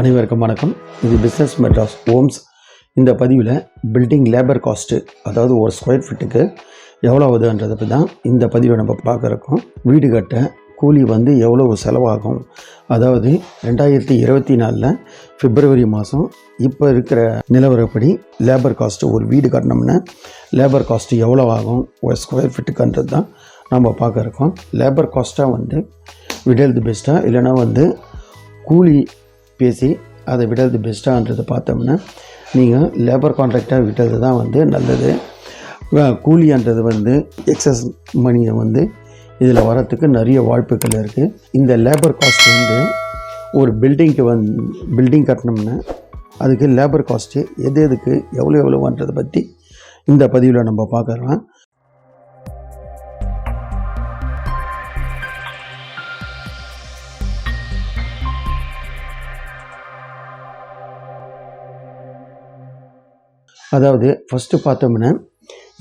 அனைவருக்கும் வணக்கம். இது பிஸ்னஸ் மெட்ராஸ் ஹோம்ஸ் இந்த பதிவில் பில்டிங் லேபர் காஸ்ட்டு அதாவது ஒரு ஸ்கொயர் ஃபீட்டுக்கு எவ்வளோ ஆகுதுன்றதை பற்றி தான் இந்த பதிவை நம்ம பார்க்குறோம் வீடு கட்ட கூலி வந்து எவ்வளோ செலவாகும்? அதாவது ரெண்டாயிரத்தி இருபத்தி நாலில் பிப்ரவரி மாதம் இப்போ இருக்கிற நிலவரப்படி லேபர் காஸ்ட்டு ஒரு வீடு கட்டினோம்னா லேபர் காஸ்ட்டு எவ்வளோ ஆகும்? ஒரு ஸ்கொயர் ஃபீட்டுக்குன்றது தான் நம்ம பார்க்க இருக்கோம். லேபர் காஸ்ட்டாக வந்து விடல் தி பெஸ்ட்டாக இல்லைன்னா வந்து கூலி பேசி அதை விடுறது பெஸ்ட்டான்றதை பார்த்தோம்னா நீங்கள் லேபர் கான்ட்ராக்டாக விட்டது தான் வந்து நல்லது. கூலின்றது வந்து எக்ஸஸ் மணியை வந்து இதில் வரத்துக்கு நிறைய வாய்ப்புகள் இருக்குது இந்த லேபர் காஸ்ட் வந்து ஒரு பில்டிங்க்கு வந் பில்டிங் கட்டினோம்னா அதுக்கு லேபர் காஸ்ட்டு எது எதுக்கு எவ்வளோ எவ்வளோன்றதை பற்றி இந்த பதிவில் நம்ம பார்க்குறோம் அதாவது ஃபஸ்ட்டு பார்த்தோம்னா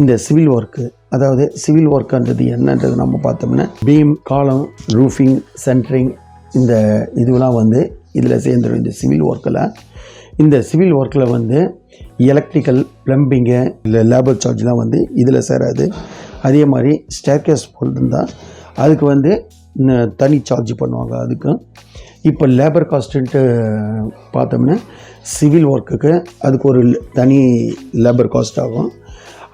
இந்த சிவில் ஒர்க்கு அதாவது சிவில் ஒர்க்குன்றது என்னன்றது நம்ம பார்த்தோம்னா பீம் காலம் ரூஃபிங் சென்ட்ரிங் இந்த இதுவெல்லாம் வந்து இதில் சேர்ந்துடும் இந்த சிவில் ஒர்க்கில் இந்த சிவில் ஒர்க்கில் வந்து எலக்ட்ரிக்கல் ப்ளம்பிங்கு இல்லை லேபர் சார்ஜ்லாம் வந்து இதில் சேராது. அதே மாதிரி ஸ்டேர்கேஸ் போட்டிருந்தால் அதுக்கு வந்து தனி சார்ஜ் பண்ணுவாங்க. அதுக்கும் இப்போ லேபர் காஸ்ட்டுன்ட்டு பார்த்தோம்னா சிவில் ஒர்க்குக்கு அதுக்கு ஒரு தனி லேபர் காஸ்ட் ஆகும்.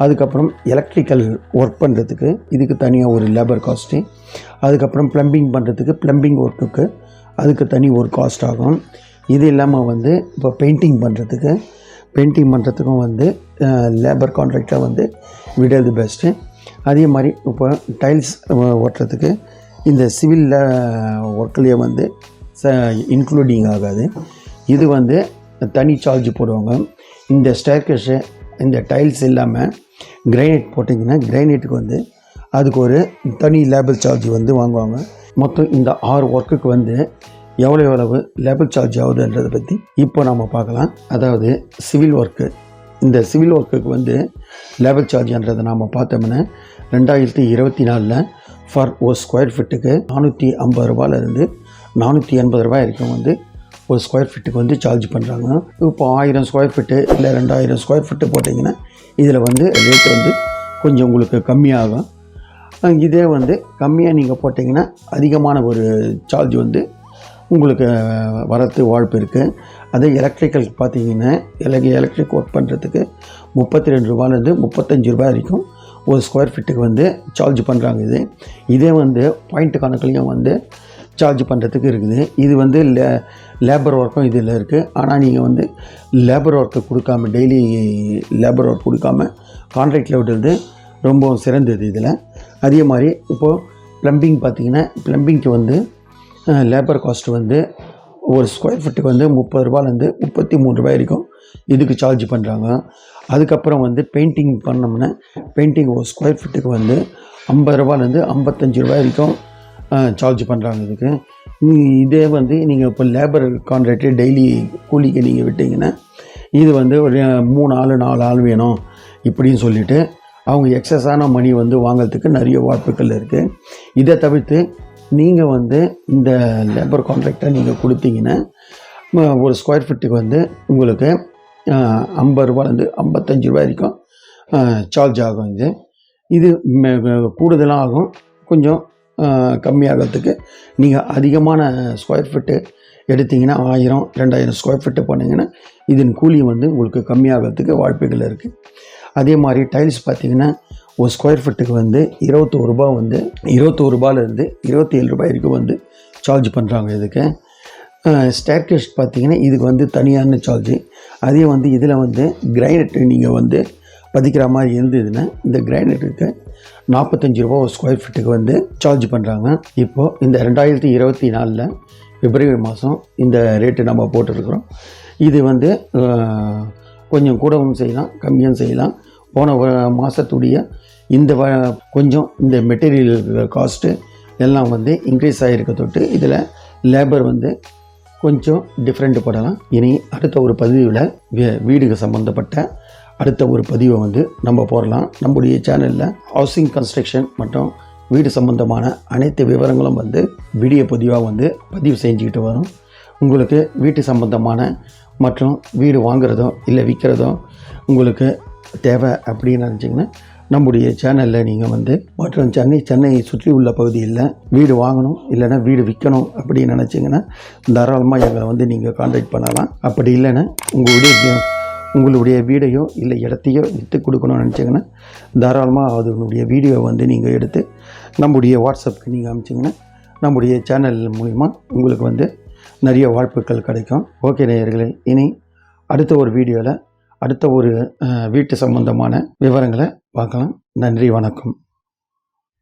அதுக்கப்புறம் எலக்ட்ரிக்கல் ஒர்க் பண்ணுறதுக்கு இதுக்கு தனியாக ஒரு லேபர் காஸ்ட்டு அதுக்கப்புறம் ப்ளம்பிங் பண்ணுறதுக்கு ப்ளம்பிங் ஒர்க்குக்கு அதுக்கு தனி ஒரு காஸ்ட் ஆகும். இது இல்லாமல் வந்து இப்போ பெயிண்டிங் பண்ணுறதுக்கு பெயிண்டிங் பண்ணுறதுக்கும் வந்து லேபர் கான்ட்ராக்டாக வந்து விடுறது பெஸ்ட்டு அதே மாதிரி இப்போ டைல்ஸ் ஓட்டுறதுக்கு இந்த சிவில் ஒர்க்லேயே வந்து ச இன்க்ளூடிங் ஆகாது. இது வந்து தனி சார்ஜ் போடுவாங்க. இந்த ஸ்டேர்கேஷு இந்த டைல்ஸ் இல்லாமல் கிரைனைட் போட்டிங்கன்னா கிரைனைட்டுக்கு வந்து அதுக்கு ஒரு தனி லேபிள் சார்ஜ் வந்து வாங்குவாங்க. மொத்தம் இந்த ஆறு ஒர்க்குக்கு வந்து எவ்வளோ எவ்வளவு லேபர் சார்ஜ் ஆகுதுன்றதை பற்றி இப்போ நம்ம பார்க்கலாம். அதாவது சிவில் ஒர்க்கு இந்த சிவில் ஒர்க்குக்கு வந்து லேபர் சார்ஜ்ன்றதை நாம் பார்த்தோம்னா ரெண்டாயிரத்தி இருபத்தி நாலில் ஃபார் ஒரு ஸ்கொயர் ஃபீட்டுக்கு நானூற்றி ஐம்பது ரூபாயிலேருந்து நானூற்றி எண்பது ரூபாய் வரைக்கும் வந்து ஒரு ஸ்கொயர் ஃபீட்டுக்கு வந்து சார்ஜ் பண்ணுறாங்க இப்போ ஆயிரம் ஸ்கொயர் ஃபீட்டு இல்லை ரெண்டாயிரம் ஸ்கொயர் ஃபீட்டு போட்டிங்கன்னா இதில் வந்து ரேட் வந்து கொஞ்சம் உங்களுக்கு கம்மியாகும். இதே வந்து கம்மியாக நீங்கள் போட்டிங்கன்னா அதிகமான ஒரு சார்ஜ் வந்து உங்களுக்கு வரத்து வாய்ப்பு இருக்குது அதே எலக்ட்ரிக்கல் பார்த்தீங்கன்னா எலக் எலக்ட்ரிக் ஒர்க் பண்ணுறதுக்கு முப்பத்தி ரெண்டு ரூபாலேருந்து முப்பத்தஞ்சு ரூபாய் வரைக்கும் ஒரு ஸ்கொயர் ஃபீட்டுக்கு வந்து சார்ஜ் பண்ணுறாங்க இது. இதே வந்து பாயிண்ட் கணக்குலையும் வந்து சார்ஜ் பண்ணுறதுக்கு இருக்குது. இது வந்து லே லேபர் ஒர்க்கும் இதில் இருக்குது ஆனால் நீங்கள் வந்து லேபர் ஒர்க்கு கொடுக்காம டெய்லி லேபர் ஒர்க் கொடுக்காம கான்ட்ராக்டில் விடுறது ரொம்பவும் சிறந்தது இதில். அதே மாதிரி இப்போது ப்ளம்பிங் பார்த்தீங்கன்னா ப்ளம்பிங்க்கு வந்து லேபர் காஸ்ட் வந்து ஒரு ஸ்கொயர் ஃபீட்டுக்கு வந்து முப்பது ரூபாலேருந்து முப்பத்தி மூணு ரூபாய் வரைக்கும் இதுக்கு சார்ஜ் பண்ணுறாங்க அதுக்கப்புறம் வந்து பெயிண்டிங் பண்ணோம்னா பெயிண்டிங் ஒரு ஸ்கொயர் ஃபீட்டுக்கு வந்து ஐம்பது ரூபாலேருந்து ஐம்பத்தஞ்சு ரூபாய் வரைக்கும் சார்ஜ் பண்ணுறாங்க இதுக்கு. இதே வந்து நீங்கள் இப்போ லேபர் கான்ட்ராக்டு டெய்லி கூலிக்கு நீங்கள் விட்டீங்கன்னா இது வந்து ஒரு மூணு ஆள் நாலு ஆள் வேணும் இப்படின்னு சொல்லிவிட்டு அவங்க எக்ஸஸான மணி வந்து வாங்கிறதுக்கு நிறைய வாய்ப்புகள் இருக்குது இதை தவிர்த்து நீங்கள் வந்து இந்த லேபர் கான்ட்ராக்டை நீங்கள் கொடுத்தீங்கன்னா ஒரு ஸ்கொயர் ஃபீட்டுக்கு வந்து உங்களுக்கு ஐம்பது ரூபாலேருந்து ஐம்பத்தஞ்சு ரூபாய் வரைக்கும் சார்ஜ் ஆகும் இது. இது கூடுதலாக ஆகும் கொஞ்சம் கம்மியாகிறதுக்கு. நீங்கள் அதிகமான ஸ்கொயர் ஃபீட்டு எடுத்தீங்கன்னா ஆயிரம் ரெண்டாயிரம் ஸ்கொயர் ஃபீட்டு பண்ணிங்கன்னா இதன் கூலி வந்து உங்களுக்கு கம்மியாகிறதுக்கு வாய்ப்புகள் இருக்குது அதே மாதிரி டைல்ஸ் பார்த்தீங்கன்னா ஒரு ஸ்கொயர் ஃபீட்டுக்கு வந்து இருபத்தோரு ரூபா வந்து இருபத்தோரு ரூபாயிலேருந்து இருபத்தி ஏழு ரூபாய் வரைக்கும் வந்து சார்ஜ் பண்ணுறாங்க இதுக்கு. ஸ்டேர்கேஸ் பார்த்தீங்கன்னா இதுக்கு வந்து தனியான சார்ஜு அதே வந்து இதில் வந்து கிரைனட் நீங்கள் வந்து பதிக்கிற மாதிரி இருந்ததுன்னா இந்த கிரைனட்டுக்கு நாற்பத்தஞ்சு ரூபா ஒரு ஸ்கொயர் ஃபீட்டுக்கு வந்து சார்ஜ் பண்ணுறாங்க இப்போது இந்த ரெண்டாயிரத்தி இருபத்தி நாலில் பிப்ரவரி மாதம் இந்த ரேட்டு நம்ம போட்டிருக்கிறோம். இது வந்து கொஞ்சம் கூடவும் செய்யலாம் கம்மியும் செய்யலாம். போன மாதத்துடைய இந்த வ கொஞ்சம் இந்த மெட்டீரியல் காஸ்ட்டு எல்லாம் வந்து இன்க்ரீஸ் ஆகிருக்க தொட்டு இதில் லேபர் வந்து கொஞ்சம் டிஃப்ரெண்ட் படலாம். இனி அடுத்த ஒரு பதிவில் வீ- வீடுக்கு சம்மந்தப்பட்ட அடுத்த ஒரு பதிவை வந்து நம்ம போடலாம். நம்முடைய சேனலில் ஹவுசிங் கன்ஸ்ட்ரக்ஷன் மற்றும் வீடு சம்பந்தமான அனைத்து விவரங்களும் வந்து வீடியோ பதிவாக வந்து பதிவு செஞ்சுக்கிட்டு வரும். உங்களுக்கு வீட்டு சம்பந்தமான மற்றும் வீடு வாங்குறதோ இல்லை விற்கிறதோ உங்களுக்கு தேவை அப்படின்னு நினச்சிங்கன்னா நம்முடைய சேனலில் நீங்கள் வந்து மற்றும் சென்னை சென்னையை சுற்றி உள்ள பகுதியில் வீடு வாங்கணும் இல்லைன்னா வீடு விற்கணும் அப்படின்னு நினச்சிங்கன்னா தாராளமாக எங்களை வந்து நீங்கள் காண்டாக்ட் பண்ணலாம். அப்படி இல்லைன்னா உங்களுடைய உங்களுடைய வீடையோ இல்லை இடத்தையோ விற்று கொடுக்கணும்னு நினச்சிங்கன்னா தாராளமாக அதனுடைய வீடியோ வந்து நீங்கள் எடுத்து நம்முடைய வாட்ஸ்அப்புக்கு நீங்கள் அனுப்பிச்சிங்கன்னா நம்முடைய சேனல் மூலிமா உங்களுக்கு வந்து நிறைய வாய்ப்புகள் கிடைக்கும். ஓகே நேயர்களே இனி அடுத்த ஒரு வீடியோவில் அடுத்த ஒரு வீட்டு சம்பந்தமான விவரங்களை பார்க்கலாம். நன்றி வணக்கம்.